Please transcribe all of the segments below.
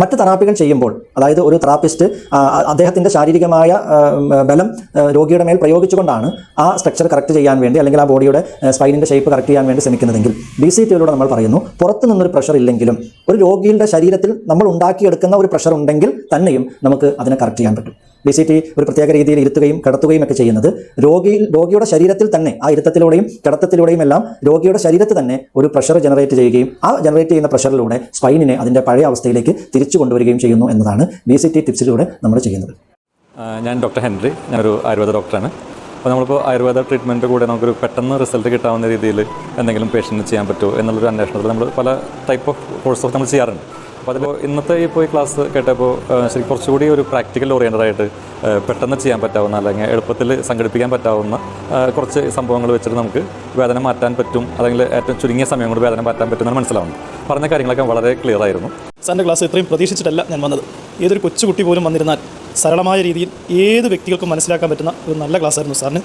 മറ്റ് തെറാപ്പികൾ ചെയ്യുമ്പോൾ അതായത് ഒരു തെറാപ്പിസ്റ്റ് അദ്ദേഹത്തിന്റെ ശാരീരികമായ ബലം രോഗിയുടെ മേൽ പ്രയോഗിച്ചുകൊണ്ടാണ് ആ സ്ട്രക്ചർ കറക്റ്റ് ചെയ്യാൻ വേണ്ടി അല്ലെങ്കിൽ ആ ബോഡിയുടെ സ്പൈനിന്റെ ഷേപ്പ് കറക്റ്റ് ചെയ്യാൻ വേണ്ടി ശ്രമിക്കുന്നതെങ്കിൽ ബി സി ടിയിലൂടെ നമ്മൾ പറയുന്നു പുറത്തു നിന്നൊരു പ്രഷർ ഇല്ലെങ്കിലും ഒരു രോഗിയുടെ ശരീരത്തിൽ നമ്മൾ ഉണ്ടാക്കിയെടുക്കുന്ന ഒരു പ്രഷർ ഉണ്ടെങ്കിൽ തന്നെയും നമുക്ക് അതിനെ കറക്റ്റ് ചെയ്യാൻ പറ്റും. ബി സി ടി ഒരു പ്രത്യേക രീതിയിൽ ഇരുത്തുകയും കടത്തുകയും ഒക്കെ ചെയ്യുന്നത്. രോഗിയിൽ രോഗിയുടെ ശരീരത്തിൽ തന്നെ ആ ഇരുത്തത്തിലൂടെയും കിടത്തത്തിലൂടെയും എല്ലാം രോഗിയുടെ ശരീരത്തിൽ തന്നെ ഒരു പ്രഷർ ജനറേറ്റ് ചെയ്യുകയും ആ ജനറേറ്റ് ചെയ്യുന്ന പ്രഷറിലൂടെ സ്പൈനിനെ അതിന്റെ പഴയ അവസ്ഥയിലേക്ക് തിരിച്ചു കൊണ്ടുവരികയും ചെയ്യുന്നു എന്നതാണ് ബി സി ടി ടിപ്സിലൂടെ നമ്മൾ ചെയ്യുന്നത്. ഞാൻ ഡോക്ടർ ഹെൻറി. ഞാനൊരു ആയുർവേദ ഡോക്ടറാണ് അപ്പോൾ നമ്മളിപ്പോൾ ആയുർവേദ ട്രീറ്റ്മെന്റ് കൂടെ നമുക്കൊരു പെട്ടെന്ന് റിസൾട്ട് കിട്ടാവുന്ന രീതിയിൽ എന്തെങ്കിലും പേഷ്യന്റിന് ചെയ്യാൻ പറ്റുമോ എന്നുള്ളൊരു അന്വേഷണത്തിൽ നമ്മൾ പല ടൈപ്പ് ഓഫ് കോഴ്സ് നമ്മൾ ചെയ്യാറുണ്ട്. അപ്പോൾ ഇന്നത്തെ ഇപ്പോൾ ഈ ക്ലാസ് കേട്ടപ്പോൾ ശരി ശരിക്കും കുറച്ചുകൂടി ഒരു പ്രാക്ടിക്കൽ ഓറിയന്റഡ് ആയിട്ട് പെട്ടെന്ന് ചെയ്യാൻ പറ്റാവുന്ന അല്ലെങ്കിൽ എളുപ്പത്തിൽ സംഘടിപ്പിക്കാൻ പറ്റാവുന്ന കുറച്ച് സംഭവങ്ങൾ വെച്ചിട്ട് നമുക്ക് വേദന മാറ്റാൻ പറ്റും അല്ലെങ്കിൽ ഏറ്റവും ചുരുങ്ങിയ സമയം കൊണ്ട് വേദന മാറ്റാൻ പറ്റും മനസ്സിലാവുന്നു പറഞ്ഞ കാര്യങ്ങളൊക്കെ വളരെ ക്ലിയർ ആയിരുന്നു. സാറിന്റെ ക്ലാസ് ഇത്രയും പ്രതീക്ഷിച്ചിട്ടല്ല ഞാൻ വന്നത്. ഏതൊരു കൊച്ചുകുട്ടി പോലും വന്നിരുന്നാൽ സരളമായ രീതിയിൽ ഏത് വ്യക്തികൾക്കും മനസ്സിലാക്കാൻ പറ്റുന്ന ഒരു നല്ല ക്ലാസ് ആയിരുന്നു സാറിന്.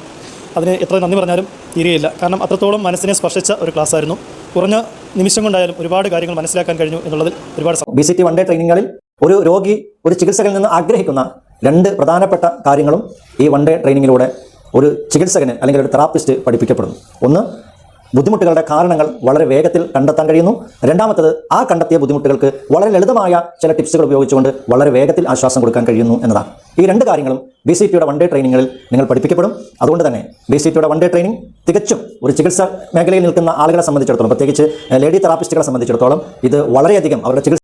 അതിന് എത്ര നന്ദി പറഞ്ഞാലും തീരെയില്ല. കാരണം അത്രത്തോളം മനസ്സിനെ സ്പർശിച്ച ഒരു ക്ലാസ്സായിരുന്നു കുറഞ്ഞ നിമിഷം കൊണ്ടായാലും ഒരുപാട് കാര്യങ്ങൾ മനസ്സിലാക്കാൻ കഴിഞ്ഞു എന്നുള്ളതിൽ ഒരുപാട്. B C T one day ട്രെയിനിങ്ങുകളിൽ ഒരു രോഗി ഒരു ചികിത്സകനിൽ നിന്ന് ആഗ്രഹിക്കുന്ന രണ്ട് പ്രധാനപ്പെട്ട കാര്യങ്ങളും ഈ വൺ ഡേ ട്രെയിനിങ്ങിലൂടെ ഒരു ചികിത്സകന് അല്ലെങ്കിൽ ഒരു തെറാപ്പിസ്റ്റ് പഠിപ്പിക്കപ്പെടുന്നു ഒന്ന് ബുദ്ധിമുട്ടുകളുടെ കാരണങ്ങൾ വളരെ വേഗത്തിൽ കണ്ടെത്താൻ കഴിയുന്നു രണ്ടാമത്തത് ആ കണ്ടെത്തിയ ബുദ്ധിമുട്ടുകൾക്ക് വളരെ ലളിതമായ ചില ടിപ്സുകൾ ഉപയോഗിച്ചുകൊണ്ട് വളരെ വേഗത്തിൽ ആശ്വാസം കൊടുക്കാൻ കഴിയുന്നു എന്നതാണ് ഈ രണ്ട് കാര്യങ്ങളും ബി സി ടിയുടെ വൺ ഡേ ട്രെയിനിങ്ങിൽ നിങ്ങൾ പഠിപ്പിക്കപ്പെടും. അതുകൊണ്ട് തന്നെ ബി സി ടിയുടെ വൺ ഡേ ട്രെയിനിങ് തികച്ചും ഒരു ചികിത്സാ മേഖലയിൽ നിൽക്കുന്ന ആളുകളെ സംബന്ധിച്ചിടത്തോളം പ്രത്യേകിച്ച് ലേഡി തെറാപ്പിസ്റ്റുകളെ സംബന്ധിച്ചിടത്തോളം ഇത് വളരെയധികം അവരുടെ ചികിത്സ